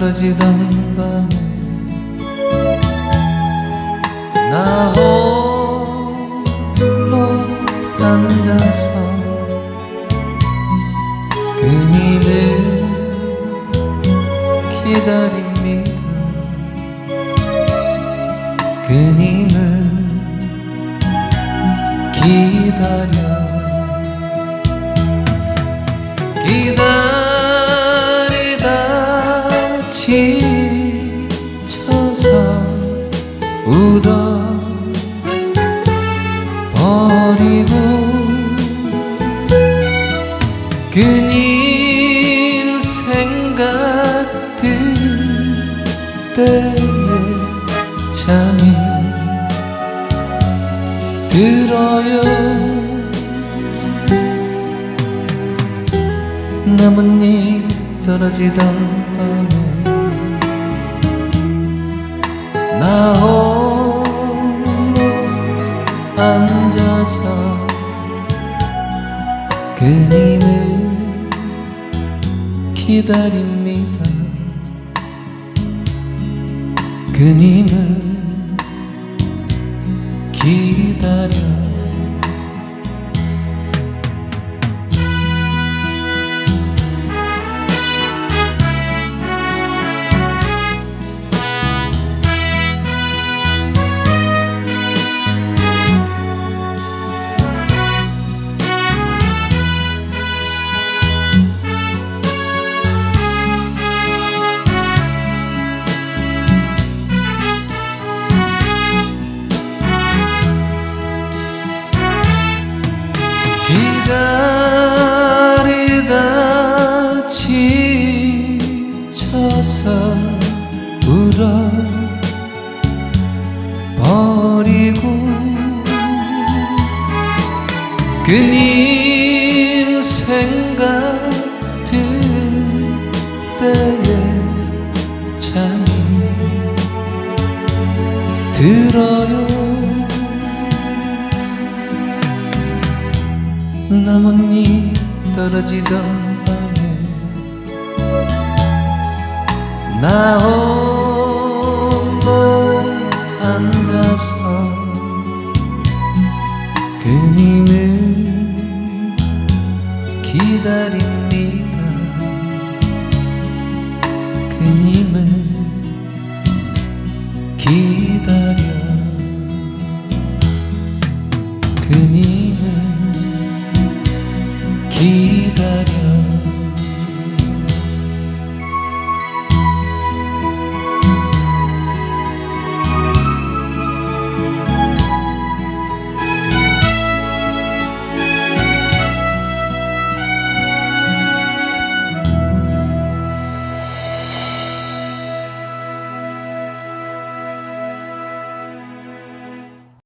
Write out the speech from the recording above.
떨어지던 밤에 나 홀로 앉아서 그님을 기다립니다. 그님을 기다려 울어 버리고 그님 생각 들 때에 잠이 들어요. 나뭇잎 떨어지던 밤에 나 홀로 앉아서 그님을 기다립니다. 그님을 기다려 기다리다 지쳐서 울어 버리고 그님 생각 들 때에 잠이 들어요 나뭇잎 떨어지던 밤에 나 홀로 앉아서 그님을 기다립니다. 그님을 기다려. 그님